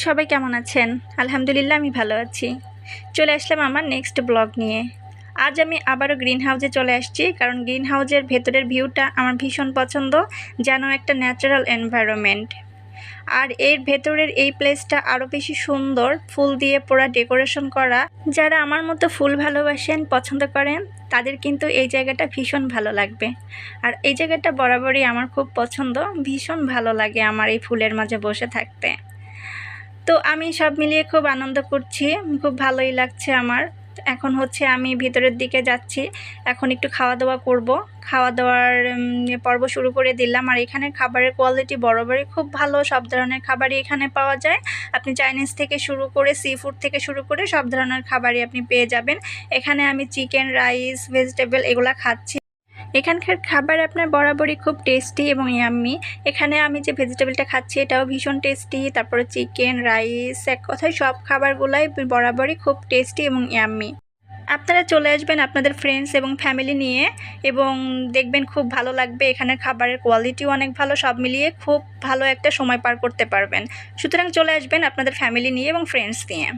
সবাই কেমন আছেন? আলহামদুলিল্লাহ, আমি ভালো আছি। চলে আসলাম আমার নেক্সট ব্লগ নিয়ে। আজ আমি আবারও গ্রিন হাউসে চলে আসছি, কারণ গ্রিন হাউসের ভেতরের ভিউটা আমার ভীষণ পছন্দ, যেন একটা ন্যাচারাল এনভায়রনমেন্ট আর এর ভেতরের এই প্লেসটা আরও বেশি সুন্দর, ফুল দিয়ে পুরা ডেকোরেশন করা। যারা আমার মতো ফুল ভালোবাসেন, পছন্দ করেন, তাদের কিন্তু এই জায়গাটা ভীষণ ভালো লাগবে। আর এই জায়গাটা বরাবরই আমার খুব পছন্দ, ভীষণ ভালো লাগে আমার এই ফুলের মাঝে বসে থাকতে। তো আমি সব মিলিয়ে খুব আনন্দ করছি, খুব ভালোই লাগছে আমার। এখন হচ্ছে আমি ভিতরের দিকে যাচ্ছি, এখন একটু খাওয়া দাওয়া করব। খাওয়া দাওয়ার পর্ব শুরু করে দিলাম। আর এখানে খাবারের কোয়ালিটি বরাবরই খুব ভালো, সব ধরনের খাবারই এখানে পাওয়া যায়। আপনি চাইনিজ থেকে শুরু করে সি ফুড থেকে শুরু করে সব ধরনের খাবারই আপনি পেয়ে যাবেন। এখানে আমি চিকেন রাইস ভেজিটেবল এগুলা খাচ্ছি। এখানকার খাবার আপনার বরাবরই খুব টেস্টি এবং ইয়াম্মি এখানে আমি যে ভেজিটেবলটা খাচ্ছি, এটাও ভীষণ টেস্টি তারপরে চিকেন রাইস এক কথায় সব খাবারগুলাই বরাবরই খুব টেস্টি এবং ইয়াম্মি আপনারা চলে আসবেন আপনাদের ফ্রেন্ডস এবং ফ্যামিলি নিয়ে এবং দেখবেন খুব ভালো লাগবে, এখানের খাবারের কোয়ালিটিও অনেক ভালো, সব মিলিয়ে খুব ভালো একটা সময় পার করতে পারবেন। সুতরাং চলে আসবেন আপনাদের ফ্যামিলি নিয়ে এবং ফ্রেন্ডস নিয়ে।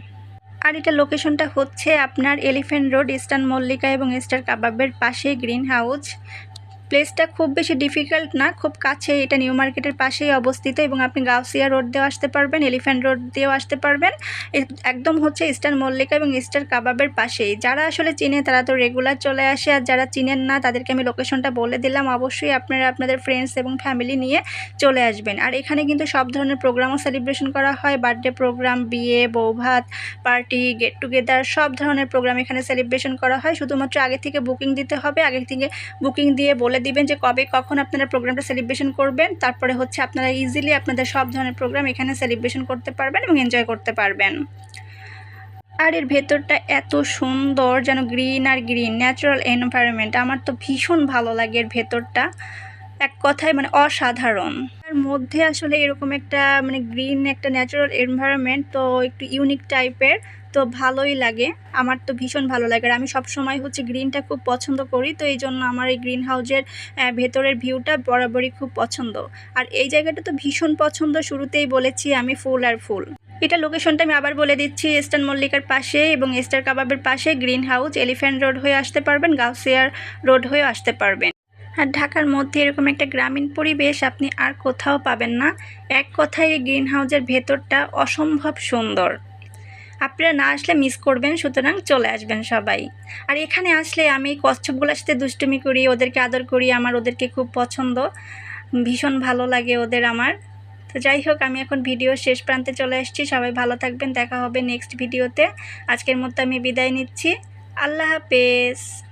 আর এটা লোকেশনটা হচ্ছে আপনার এলিফ্যান্ট রোড ইস্টার্ন মল্লিকা এবং স্টার কাবাবের পাশে গ্রিন হাউস প্লেসটা খুব বেশি ডিফিকাল্ট না, খুব কাছে এটা নিউ মার্কেটের পাশেই অবস্থিত এবং আপনি গাউসিয়া রোড দিয়েও আসতে পারবেন এলিফ্যান্ট রোড দিয়েও আসতে পারবেন। একদম হচ্ছে ইস্টার্ন মল্লিকা এবং ইস্টার কাবাবের পাশেই। যারা আসলে চিনে তারা তো রেগুলার চলে আসে আর যারা চিনেন না তাদেরকে আমি লোকেশনটা বলে দিলাম। অবশ্যই আপনারা আপনাদের ফ্রেন্ডস এবং ফ্যামিলি নিয়ে চলে আসবেন। আর এখানে কিন্তু সব ধরনের প্রোগ্রামও সেলিব্রেশন করা হয়। বার্থডে প্রোগ্রাম বিয়ে, বৌভাত পার্টি গেট টুগেদার সব ধরনের প্রোগ্রাম এখানে সেলিব্রেশন করা হয়। শুধুমাত্র আগে থেকে বুকিং দিতে হবে। আগে থেকে বুকিং দিয়ে বলে দিবেন যে কবে কখন আপনারা প্রোগ্রামটা সেলিব্রেশন করবেন। তারপরে হচ্ছে আপনারা ইজিলি আপনাদের সব ধরনের প্রোগ্রাম এখানে সেলিব্রেশন করতে পারবেন এবং এনজয় করতে পারবেন। আর এর ভেতরটা এত সুন্দর যেন গ্রিন আর গ্রিন ন্যাচারাল এনভায়রনমেন্ট আমার তো ভীষণ ভালো লাগে এর ভেতরটা। এক কথায় মানে অসাধারণ। মধ্যে আসলে এরকম একটা মানে গ্রিন একটা ন্যাচারাল এনভায়রনমেন্ট তো একটু ইউনিক টাইপের তো ভালোই লাগে। আমার তো ভীষণ ভালো লাগে। আর আমি সব সময় হচ্ছে গ্রিনটা খুব পছন্দ করি, তো এই জন্য আমার এই গ্রিন হাউজের ভেতরের ভিউটা বরাবরই খুব পছন্দ। আর এই জায়গাটা তো ভীষণ পছন্দ, শুরুতেই বলেছি আমি ফুল আর ফুল। এটা লোকেশনটা আমি আবার বলে দিচ্ছি ইস্টার্ন মল্লিকার পাশে এবং এস্টার কাবাবের পাশে গ্রিন হাউস এলিফ্যান্ট রোড হয়ে আসতে পারবেন গাউসিয়ার রোড হয়ে আসতে পারবেন। আর ঢাকার মধ্যে এরকম একটা গ্রামীণ পরিবেশ আপনি আর কোথাও পাবেন না। এক কথায় এই গ্রিন হাউসের ভেতরটা অসম্ভব সুন্দর। আপনারা না আসলে মিস করবেন, সুতরাং চলে আসবেন সবাই। আর এখানে আসলে আমি কচ্ছপগুলোর সাথে দুষ্টুমি করি, ওদেরকে আদর করি, আমার ওদেরকে খুব পছন্দ। ভীষণ ভালো লাগে ওদের আমার। তো যাই হোক, আমি এখন ভিডিও শেষ প্রান্তে চলে এসেছি সবাই ভালো থাকবেন, দেখা হবে নেক্সট ভিডিওতে আজকের মতো আমি বিদায় নিচ্ছি। আল্লাহ হাফেজ।